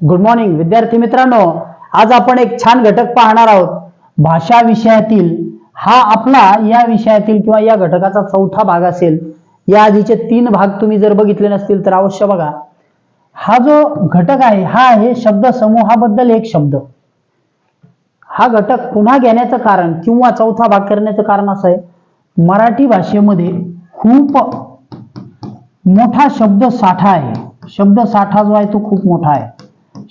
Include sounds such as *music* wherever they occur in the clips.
Good morning विद्यार्थी मित्रांनो. आज आपण एक छान घटक पाहणार आहोत. भाषा विषयातील हा आपला या विषयातील किंवा या घटकाचा चौथा भाग असेल. या आधीचे तीन भाग तुम्ही जर बघितले नसतील तर अवश्य बघा. हा जो घटक आहे हा आहे शब्द समूहाबद्दल एक शब्द. हा घटक पुन्हा घेण्याचं कारण किंवा चौथा भाग करण्याचं कारण असं आहे मराठी भाषेमध्ये खूप मोठा शब्द साठा आहे. शब्द साठा जो आहे तो खूप मोठा आहे.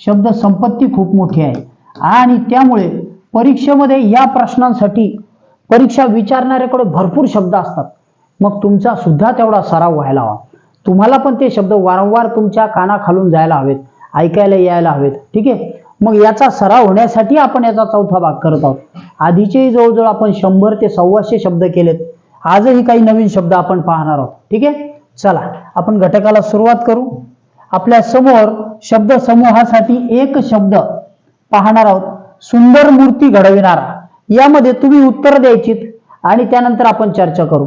शब्द संपत्ती खूप मोठी आहे. आणि त्यामुळे परीक्षेमध्ये या प्रश्नांसाठी परीक्षा विचारणाऱ्याकडे भरपूर शब्द असतात. मग तुमचा सुद्धा तेवढा सराव व्हायला हवा. तुम्हाला पण ते शब्द वारंवार तुमच्या कानाखालून जायला हवेत ऐकायला यायला हवेत. ठीक आहे? मग याचा सराव होण्यासाठी आपण याचा चौथा भाग करत आहोत. आधीचे जवळजवळ आपण शंभर ते सव्वाशे शब्द केलेत. आजही काही नवीन शब्द आपण पाहणार आहोत. ठीक आहे? चला आपण घटकाला सुरुवात करू. आपल्यासमोर शब्द समूहासाठी एक शब्द पाहणार आहोत. सुंदर मूर्ती घडविणारा. यामध्ये तुम्ही उत्तर द्यायचीत आणि त्यानंतर आपण चर्चा करू.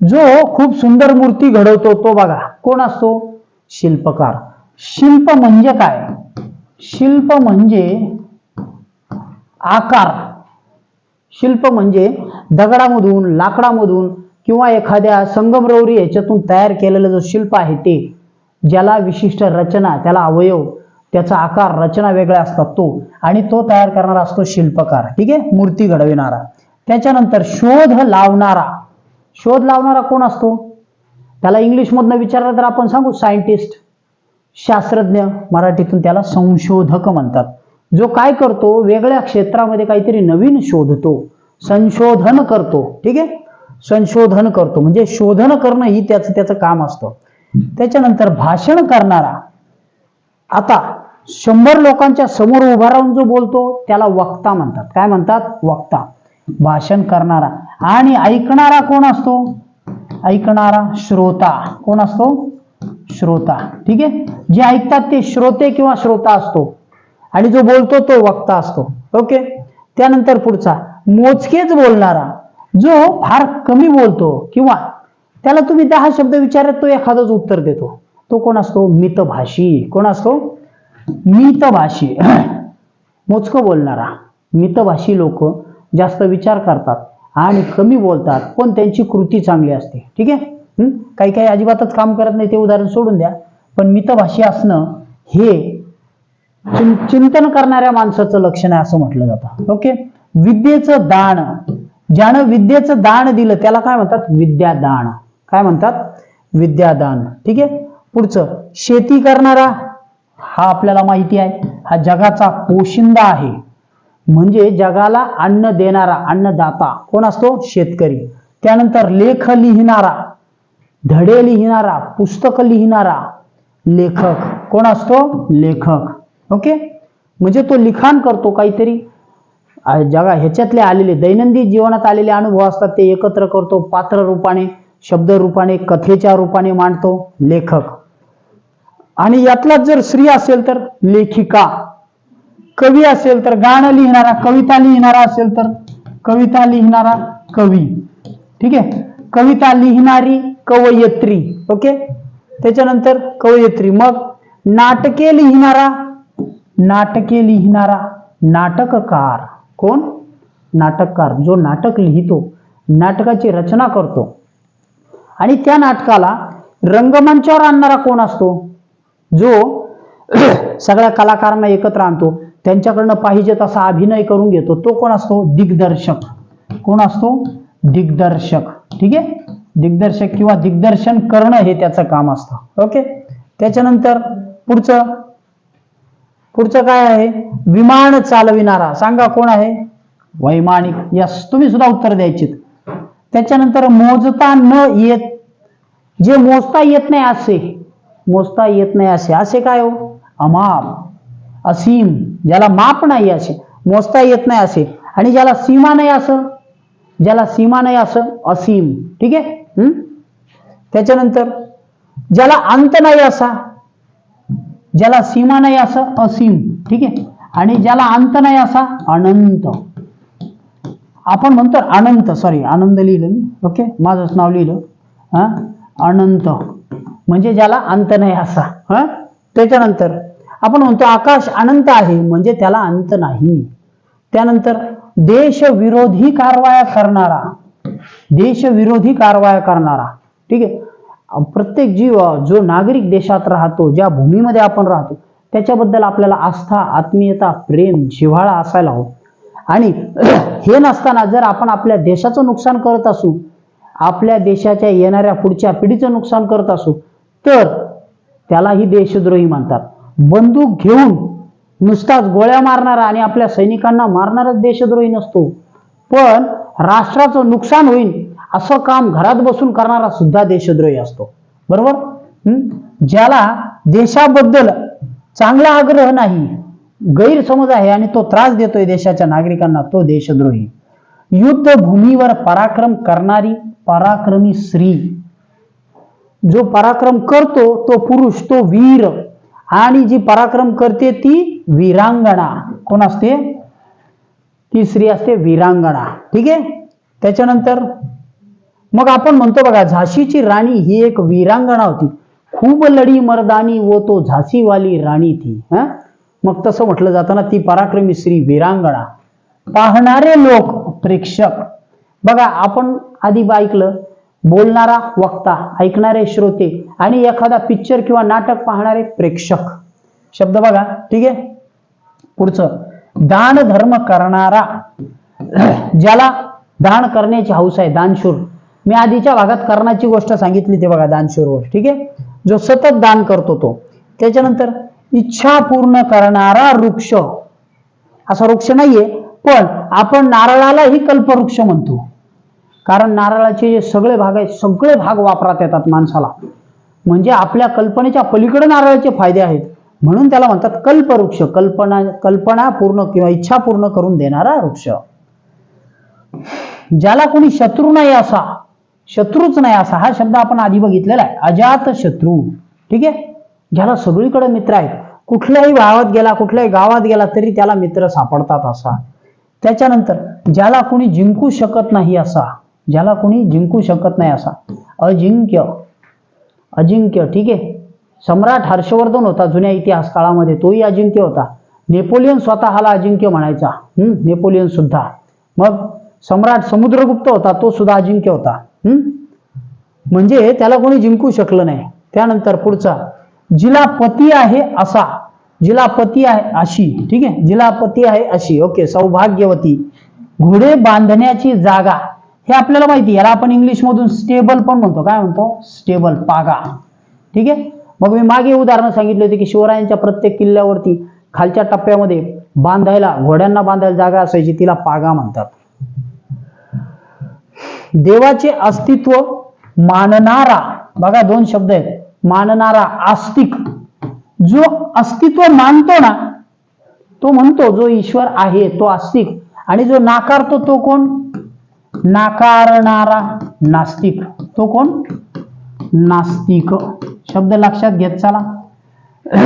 जो खूप सुंदर मूर्ती घडवतो तो बघा. कोण असतो? शिल्पकार. शिल्प म्हणजे काय? शिल्प म्हणजे आकार. शिल्प म्हणजे दगडामधून लाकडामधून किंवा एखाद्या संगमरवरी याच्यातून तयार केलेलं जो शिल्प आहे ते. ज्याला विशिष्ट रचना त्याला अवयव त्याचा आकार रचना वेगळ्या असतात तो. आणि तो तयार करणारा असतो शिल्पकार. ठीक आहे? मूर्ती घडविणारा. त्याच्यानंतर शोध लावणारा. शोध लावणारा कोण असतो? त्याला इंग्लिशमधनं विचारलं तर आपण सांगू सायंटिस्ट शास्त्रज्ञ मराठीतून त्याला संशोधक म्हणतात. जो काय करतो? वेगळ्या क्षेत्रामध्ये काहीतरी नवीन शोधतो. संशोधन करतो. ठीक आहे? संशोधन करतो. म्हणजे शोधन करणं ही त्याचं त्याचं काम असतं. त्याच्यानंतर भाषण करणारा. आता शंभर लोकांच्या समोर उभा राहून जो बोलतो त्याला वक्ता म्हणतात. काय म्हणतात? वक्ता. भाषण करणारा. आणि ऐकणारा कोण असतो? ऐकणारा श्रोता. कोण असतो? श्रोता. ठीक आहे? जे ऐकतात ते श्रोते किंवा श्रोता असतो. आणि जो बोलतो तो वक्ता असतो. ओके? त्यानंतर पुढचा. मोजकेच बोलणारा. जो फार कमी बोलतो किंवा त्याला तुम्ही दहा शब्द विचारत तो एखादंच उत्तर देतो. तो कोण असतो? मितभाषी. कोण असतो? मितभाषी. *clears throat* मोजकं बोलणारा. मितभाषी लोक जास्त विचार करतात आणि कमी बोलतात. पण त्यांची कृती चांगली असते. ठीक आहे? काही काही अजिबातच काम करत नाही. ते उदाहरण सोडून द्या. पण मितभाषी असणं हे चिं- चिंतन करणाऱ्या माणसाचं लक्षण आहे असं म्हटलं जातं. ओके? विद्येचं दान. ज्यानं विद्येचं दान दिलं त्याला काय म्हणतात? विद्यादान. काय म्हणतात? विद्यादान. ठीक आहे? पुढचं शेती करणारा हा आपल्याला माहिती आहे. हा जगाचा पोशिंदा आहे. म्हणजे जगाला अन्न देणारा अन्नदाता. कोण असतो? शेतकरी. त्यानंतर लेख लिहिणारा धडे लिहिणारा पुस्तक लिहिणारा लेखक. कोण असतो? लेखक. ओके? म्हणजे तो लिखाण करतो काहीतरी. जगा ह्याच्यातले आलेले दैनंदिन जीवनात आलेले अनुभव असतात ते एकत्र करतो पात्र रूपाने. शब्दरूपाने कथेच्या रूपाने मांडतो लेखक. आणि यातलाच जर स्त्री असेल तर लेखिका. कवी असेल तर गाणं लिहिणारा कविता लिहिणारा असेल तर कविता लिहिणारा कवी. ठीक आहे? कविता लिहिणारी कवयत्री. ओके? त्याच्यानंतर कवयत्री. मग नाटके लिहिणारा नाटके लिहिणारा नाटककार. कोण? नाटककार. जो नाटक लिहितो नाटकाची रचना करतो. आणि त्या नाटकाला रंगमंचावर आणणारा कोण असतो? जो *clears throat* सगळ्या कलाकारांना एकत्र आणतो. त्यांच्याकडनं पाहिजे तसा अभिनय करून घेतो. तो कोण असतो? दिग्दर्शक. कोण असतो? दिग्दर्शक. ठीक आहे? दिग्दर्शक किंवा दिग्दर्शन करणं हे त्याचं काम असतं. ओके? त्याच्यानंतर पुढचं. पुढचं काय आहे? विमान चालविणारा. सांगा कोण आहे? वैमानिक. यस तुम्ही सुद्धा उत्तर द्यायचे त्याच्यानंतर मोजता न येत जे मोजता येत नाही असे मोजता येत नाही असे. असे काय हो? अमाप असीम ज्याला माप नाही असे मोजता येत नाही असे. आणि ज्याला सीमा नाही असं ज्याला सीमा नाही असं असीम. ठीक आहे? हम्म? त्याच्यानंतर ज्याला अंत नाही असा ज्याला सीमा नाही असं असीम. ठीक आहे? आणि ज्याला अंत नाही असा अनंत. आपण म्हणतो अनंत सॉरी आनंद लिहिलं मी. ओके माझंच नाव लिहिलं. हा? अनंत. म्हणजे ज्याला अंत नाही असा हा? त्याच्यानंतर आपण म्हणतो आकाश अनंत आहे म्हणजे त्याला अंत नाही. त्यानंतर देशविरोधी कारवाया करणारा देशविरोधी कारवाया करणारा ठीक आहे? प्रत्येक जीव जो नागरिक देशात राहतो ज्या भूमीमध्ये आपण राहतो त्याच्याबद्दल आपल्याला आस्था आत्मीयता प्रेम जिव्हाळा असायला हवं. आणि *clears throat* हे नसताना जर आपण आपल्या देशाचं नुकसान करत असू आपल्या देशाच्या येणाऱ्या पुढच्या पिढीचं नुकसान करत असू तर त्यालाही देशद्रोही म्हणतात. बंदूक घेऊन नुसताच गोळ्या मारणारा आणि आपल्या सैनिकांना मारणाराच देशद्रोही नसतो. पण राष्ट्राचं नुकसान होईल असं काम घरात बसून करणारा सुद्धा देशद्रोही असतो. बरोबर? ज्याला देशाबद्दल चांगला आग्रह नाही गैरसमज आहे आणि तो त्रास देतोय देशाच्या नागरिकांना तो देशद्रोही. युद्धभूमीवर पराक्रम करणारी पराक्रमी स्त्री. जो पराक्रम करतो तो पुरुष तो वीर. आणि जी पराक्रम करते ती वीरांगणा. कोण असते? ती स्त्री असते वीरांगणा. ठीक आहे? त्याच्यानंतर मग आपण म्हणतो बघा झाशीची राणी ही एक वीरांगणा होती. खूप लढी मर्दानी व तो झाशीवाली राणी ती. हा? मग तसं म्हटलं जातं ना ती पराक्रमी स्त्री वीरांगणा. पाहणारे लोक प्रेक्षक. बघा आपण आधी ऐकलं बोलणारा वक्ता ऐकणारे श्रोते आणि एखादा पिक्चर किंवा नाटक पाहणारे प्रेक्षक. शब्द बघा ठीक आहे? पुढचं दान धर्म करणारा ज्याला दान करण्याची हौस आहे दानशूर. मी आधीच्या भागात कर्णाची गोष्ट सांगितली ते बघा दानशूरवर ठीक आहे? जो सतत दान करतो तो. त्याच्यानंतर इच्छा पूर्ण करणारा वृक्ष. असा वृक्ष नाहीये पण आपण नारळालाही कल्पवृक्ष म्हणतो. कारण नारळाचे जे सगळे भाग आहेत सगळे भाग वापरात येतात माणसाला. म्हणजे आपल्या कल्पनेच्या पलीकडे नारळाचे फायदे आहेत. म्हणून त्याला म्हणतात कल्पवृक्ष. कल्पना कल्पना पूर्ण किंवा इच्छा पूर्ण करून देणारा वृक्ष. ज्याला कोणी शत्रू नाही असा शत्रूच नाही असा हा शब्द आपण आधी बघितलेला आहे. अजात शत्रू. ठीक आहे? ज्याला सगळीकडे मित्र आहेत. कुठल्याही भावात गेला कुठल्याही गावात गेला तरी त्याला मित्र सापडतात असा. त्याच्यानंतर ज्याला कोणी जिंकू शकत नाही असा ज्याला कोणी जिंकू शकत नाही असा अजिंक्य अजिंक्य ठीक आहे? सम्राट हर्षवर्धन होता जुन्या इतिहास काळामध्ये तोही अजिंक्य होता. नेपोलियन स्वतःला अजिंक्य म्हणायचा. हम्म नेपोलियन सुद्धा. मग सम्राट समुद्रगुप्त होता तो सुद्धा अजिंक्य होता. हम्म म्हणजे त्याला कोणी जिंकू शकलं नाही. त्यानंतर पुढचा जिला पती आहे असा. जिला पती आहे अशी ठीक आहे? जिला पती आहे अशी ओके सौभाग्यवती. घोडे बांधण्याची जागा हे आपल्याला माहिती याला आपण इंग्लिश मधून स्टेबल पण म्हणतो. काय म्हणतो? स्टेबल पागा. ठीक आहे? मग मी मागे उदाहरणं सांगितले होते की शिवरायांच्या प्रत्येक किल्ल्यावरती खालच्या टप्प्यामध्ये बांधायला घोड्यांना बांधायला जागा असायची तिला पागा म्हणतात. देवाचे अस्तित्व मानणारा बघा दोन शब्द आहेत. मानणारा आस्तिक. जो अस्तित्व मानतो ना तो म्हणतो जो ईश्वर आहे तो आस्तिक आणि जो नाकारतो तो कोण? नाकारणारा नास्तिक. तो कोण? नास्तिक. शब्द लक्षात घेत चला. *clears throat*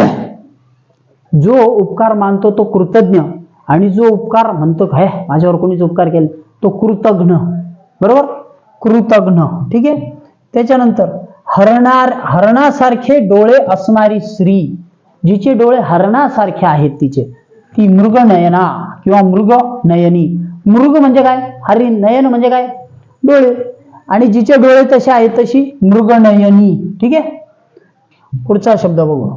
जो उपकार मानतो तो कृतज्ञ. आणि जो उपकार म्हणतो काय? माझ्यावर कोणीच उपकार केला तो कृतघ्न बरोबर? कृतघ्न ठीक आहे? त्याच्यानंतर हरणार हरणासारखे डोळे असणारी स्त्री जिचे डोळे हरणासारखे आहेत तिचे ती मृगनयना किंवा मृग नयनी मृग म्हणजे काय? हरी नयन म्हणजे काय? डोळे. आणि जिचे डोळे तसे आहेत तशी मृगनयनी. ठीक आहे? पुढचा शब्द बघू.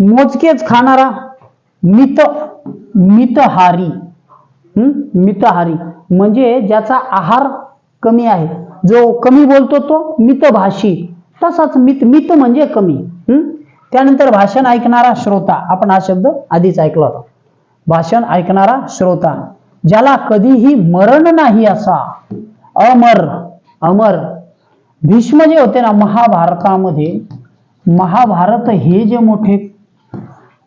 मोजकेच खाणारा मित मितहारी. हम्म मितहारी. म्हणजे ज्याचा आहार कमी आहे. जो कमी बोलतो तो मितभाषी तसाच मित मित म्हणजे कमी. हम्म त्यानंतर भाषण ऐकणारा श्रोता. आपण हा शब्द आधीच ऐकला होता. भाषण ऐकणारा श्रोता. ज्याला कधीही मरण नाही असा. अमर अमर. भीष्म जे होते ना महाभारतामध्ये महाभारत हे जे मोठे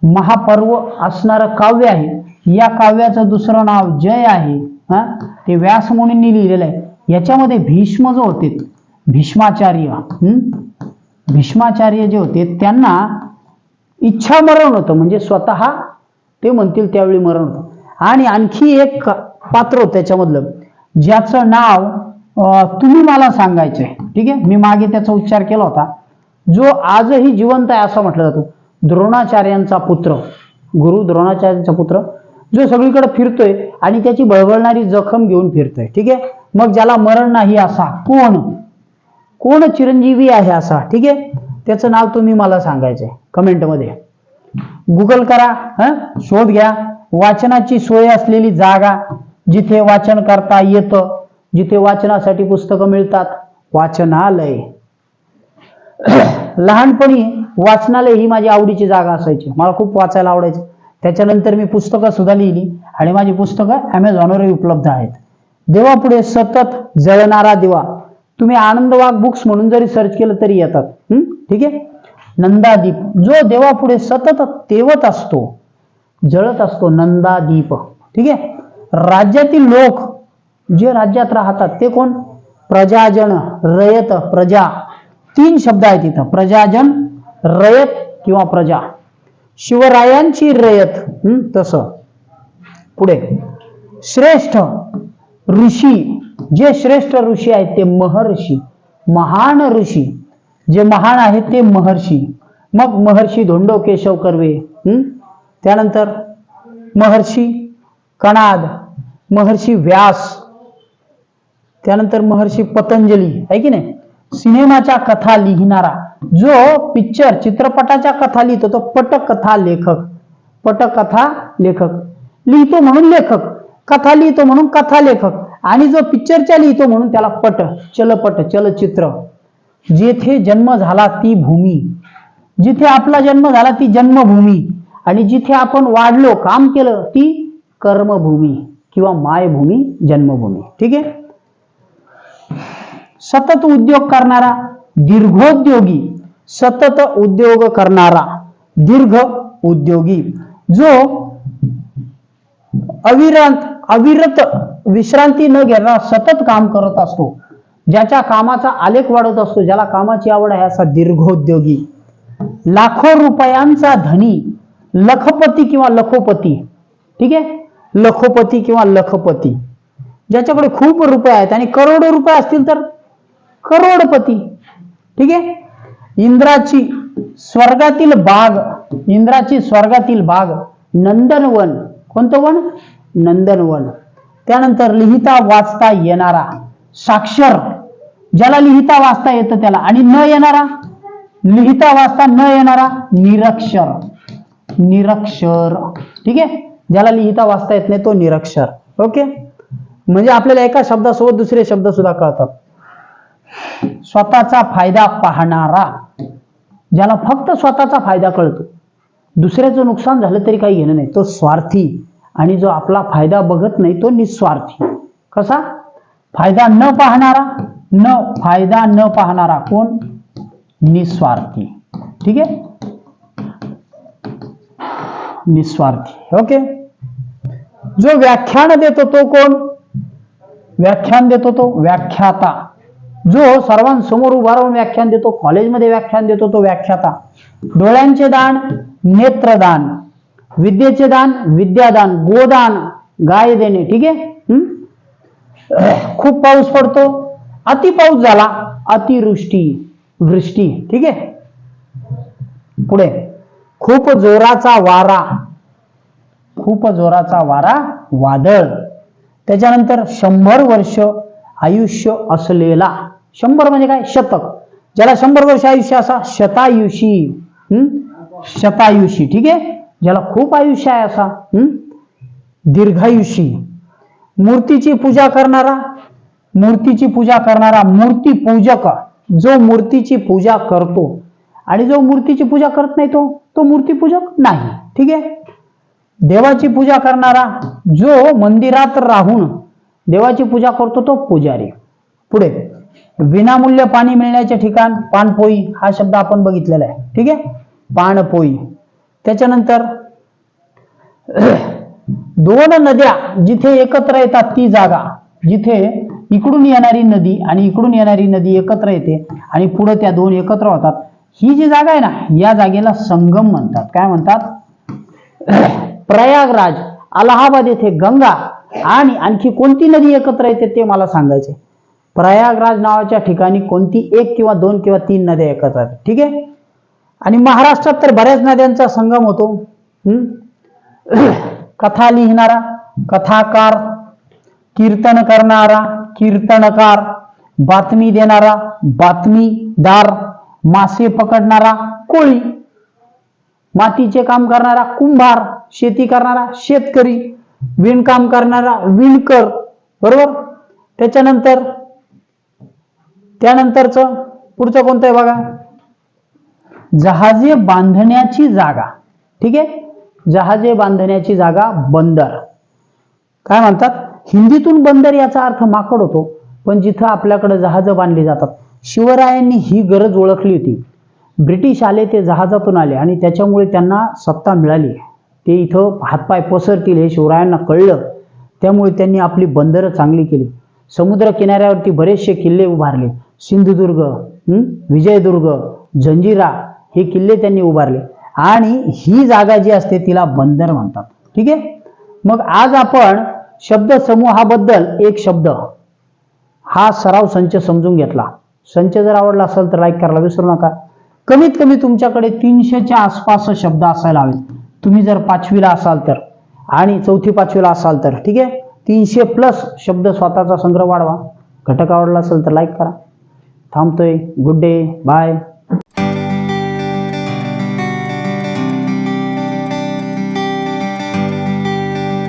महापर्व असणारं काव्य आहे या काव्याचं दुसरं नाव जय आहे. हा? ते व्यास मुनींनी लिहिलेलं आहे. याच्यामध्ये भीष्म जो होते भीष्माचार्य भीष्माचार्य जे होते त्यांना इच्छा मरण होतं. म्हणजे स्वतः ते म्हणतील त्यावेळी मरण होतं. आणि आणखी एक पात्र होतं त्याच्यामधलं. ज्याचं नाव तुम्ही मला सांगायचंय. ठीक आहे? मी मागे त्याचा उच्चार केला होता. जो आजही जिवंत आहे असं म्हटलं जातो. द्रोणाचार्यांचा पुत्र. गुरु द्रोणाचार्यांचा पुत्र. जो सगळीकडे फिरतोय आणि त्याची बळबळणारी जखम घेऊन फिरतोय. ठीक आहे? मग ज्याला मरण नाही असा कोण? कोण चिरंजीवी आहे असा? ठीक आहे? त्याचं नाव तुम्ही मला सांगायचंय कमेंटमध्ये गुगल करा हं? शोध घ्या. वाचनाची सोय असलेली जागा जिथे वाचन करता येतं जिथे वाचनासाठी पुस्तकं मिळतात. वाचनालय. *coughs* लहानपणी वाचनालय ही माझी आवडीची जागा असायची. मला खूप वाचायला आवडायचं. त्याच्यानंतर मी पुस्तकं सुद्धा लिहिली आणि माझी पुस्तकं ॲमेझॉनवरही उपलब्ध आहेत. देवापुढे सतत जळणारा दिवा. तुम्ही आनंदवाग बुक्स म्हणून जरी सर्च केलं तरी येतात. ठीक आहे? नंदादीप. जो देवापुढे सतत तेवत असतो जळत असतो नंदादीप. ठीक आहे? राज्यातील लोक जे राज्यात राहतात ते कोण? प्रजाजन रयत प्रजा. तीन शब्द आहेत इथं. प्रजाजन रयत किंवा प्रजा. शिवरायांची रयत. हं, तसं. पुढे. श्रेष्ठ. ऋषी जे श्रेष्ठ ऋषी आहेत ते महर्षी महान ऋषी. जे महान आहेत ते महर्षी. मग महर्षी धोंडो केशव कर्वे त्यानंतर महर्षी कणाद महर्षी व्यास त्यानंतर महर्षी पतंजली आहे की नाही? सिनेमाच्या कथा लिहिणारा. जो पिक्चर चित्रपटाच्या कथा लिहितो तो पटकथा लेखक पटकथा लेखक. लिहितो म्हणून लेखक. कथा लिहितो म्हणून कथा लेखक. आणि जो पिक्चरच्या लिहितो म्हणून त्याला पट चलपट चलचित्र. जेथे जन्म झाला ती भूमी. जिथे आपला जन्म झाला ती जन्मभूमी. आणि जिथे आपण वाढलो काम केलं ती कर्मभूमी किंवा मायभूमी जन्मभूमी. ठीक आहे? सतत उद्योग करणारा दीर्घोद्योगी सतत उद्योग करणारा दीर्घ उद्योगी. जो अविरत अविरत विश्रांती न घेणारा सतत काम करत असतो. ज्याच्या कामाचा आलेख वाढत असतो ज्याला कामाची आवड आहे असा दीर्घोद्योगी. लाखो रुपयांचा धनी लखपती किंवा लखोपती. ठीक आहे? लखोपती किंवा लखपती. ज्याच्याकडे खूप रुपये आहेत आणि करोडो रुपये असतील तर करोडपती. ठीक आहे? इंद्राची स्वर्गातील बाग इंद्राची स्वर्गातील बाग नंदनवन. कोणतं वन? नंदनवन. त्यानंतर लिहिता वाचता येणारा साक्षर. ज्याला लिहिता वाचता येतं त्याला. आणि न येणारा? लिहिता वाचता न येणारा निरक्षर. निरक्षर. ठीक आहे? ज्याला लिहिता वाचता येत नाही तो निरक्षर. ओके? म्हणजे आपल्याला एका शब्दासोबत दुसरे शब्द सुद्धा कळतात. स्वतःचा फायदा पाहणारा. ज्याला फक्त स्वतःचा फायदा कळतो. दुसऱ्याचं नुकसान झालं तरी काही घेणं नाही. तो स्वार्थी. आणि जो आपला फायदा बघत नाही तो निस्वार्थी. कसा? फायदा न पाहणारा न फायदा न पाहणारा कोण? निस्वार्थी. ठीक आहे? निस्वार्थी. ओके? जो व्याख्यान देतो तो कोण? व्याख्यान देतो तो व्याख्याता. जो सर्वांसमोर उभा राहून व्याख्यान देतो कॉलेजमध्ये व्याख्यान देतो तो व्याख्याता. डोळ्यांचे दान नेत्रदान. विद्येचे दान विद्यादान गोदान गाय देणे ठीक आहे? खूप पाऊस पडतो. अति पाऊस झाला अतिवृष्टी वृष्टी ठीक आहे? पुढे. खूप जोराचा वारा. खूप जोराचा वारा वादळ. त्याच्यानंतर शंभर वर्ष आयुष्य असलेला. शंभर म्हणजे काय? शतक. ज्याला शंभर वर्ष आयुष्य असा शतायुषी. हम्म शतायुषी ठीक आहे? ज्याला खूप आयुष्य आहे असा दीर्घायुषी. मूर्तीची पूजा करणारा मूर्तीची पूजा करणारा मूर्ती पूजक जो मूर्तीची पूजा करतो आणि जो मूर्तीची पूजा करत नाही तो तो मूर्तीपूजक नाही. ठीक आहे? देवाची पूजा करणारा जो मंदिरात राहून देवाची पूजा करतो तो पुजारी. पुढे विनामूल्य पाणी मिळण्याचे ठिकाण पानपोई हा शब्द आपण बघितलेला आहे. ठीक आहे? पाणपोई त्याच्यानंतर दोन नद्या जिथे एकत्र येतात ती जागा जिथे इकडून येणारी नदी आणि इकडून येणारी नदी एकत्र येते आणि पुढे त्या दोन एकत्र होतात ही जी जागा आहे ना या जागेला संगम म्हणतात. काय म्हणतात? प्रयागराज अलाहाबाद येथे गंगा आणि आणखी कोणती नदी एकत्र येते ते मला सांगायचे प्रयागराज नावाच्या ठिकाणी कोणती एक किंवा दोन किंवा तीन नद्या एकत्र आहेत ठीक आहे? आणि महाराष्ट्रात तर बऱ्याच नद्यांचा संगम होतो. हम्म? कथा लिहिणारा कथाकार कीर्तन करणारा कीर्तनकार बातमी देणारा बातमीदार मासे पकडणारा कोळी मातीचे काम करणारा कुंभार शेती करणारा शेतकरी विणकाम करणारा विणकर बरोबर? त्याच्यानंतर त्यानंतरचं पुढचं कोणतं आहे बघा? जहाजे बांधण्याची जागा. ठीक आहे? जहाजे बांधण्याची जागा बंदर. काय म्हणतात? हिंदीतून बंदर याचा अर्थ माकड होतो. पण जिथं आपल्याकडे जहाजं बांधली जातात शिवरायांनी ही गरज ओळखली होती. ब्रिटिश आले ते जहाजातून आले आणि त्याच्यामुळे त्यांना सत्ता मिळाली. ते इथं हातपाय पसरतील हे शिवरायांना कळलं. त्यामुळे त्यांनी आपली बंदरं चांगली केली. समुद्र किनाऱ्यावरती बरेचसे किल्ले उभारले. सिंधुदुर्ग विजयदुर्ग जंजिरा हे किल्ले त्यांनी उभारले. आणि ही जागा जी असते तिला बंदर म्हणतात. ठीक आहे? मग आज आपण शब्द समूहाबद्दल एक शब्द हा सराव संच समजून घेतला. संच जर आवडला असेल तर लाईक करायला विसरू नका. कमीत कमी तुमच्याकडे तीनशेच्या आसपास शब्द असायला हवेत. तुम्ही जर पाचवीला असाल तर आणि चौथी पाचवीला असाल तर ठीक आहे? तीनशे प्लस शब्द स्वतःचा संग्रह वाढवा. घटक आवडला असेल तर लाईक करा. थांबतोय. Good day bye